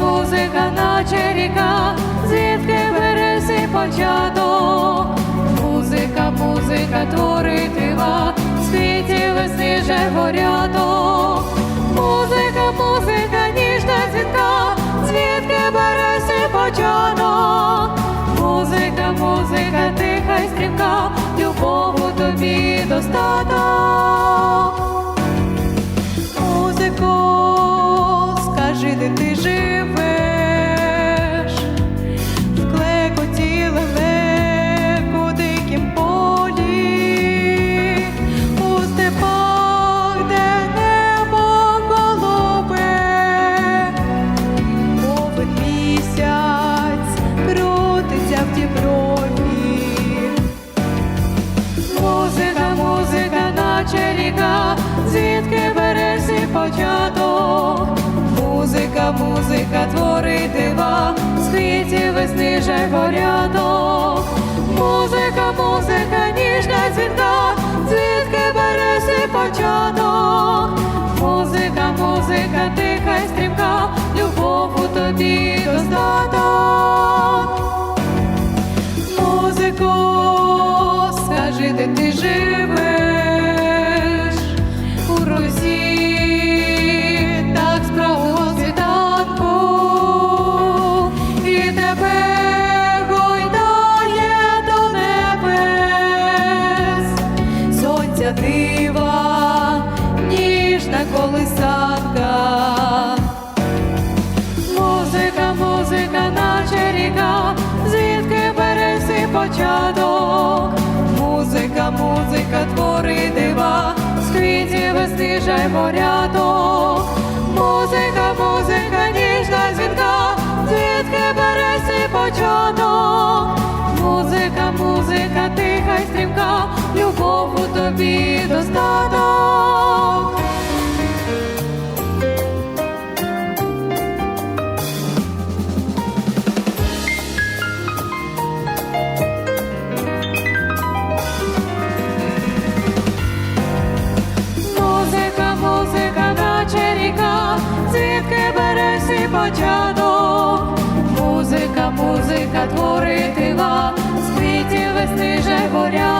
музика, наче ріка, звідки береси початок, музика, музика, творить в світі весни же порядок, музика, музика, ніжна дзвінка, звідки береси початок, музика, музика, тиха й стрімка, любову тобі достаток. Музико, скажи, де ти жив. Музика, творить дива, з квітів весни же горяток. Музика, музика, ніжна дзвінка, звідки береться початок. Музика, музика, тиха й стрімка, любов у тобі достаток. Музико, скажи, де ти живеш колисанка. Музика, музика, наче ріка, звідки береться початок. Музика, музика, творить дива, з квітів весни жай порядок. Музика, музика, ніжна дзвінка, звідки береться початок. Музика, музика, тиха й стрімка, любов у тобі початок. Музика, музика, творити вам, в світі весни же горяток.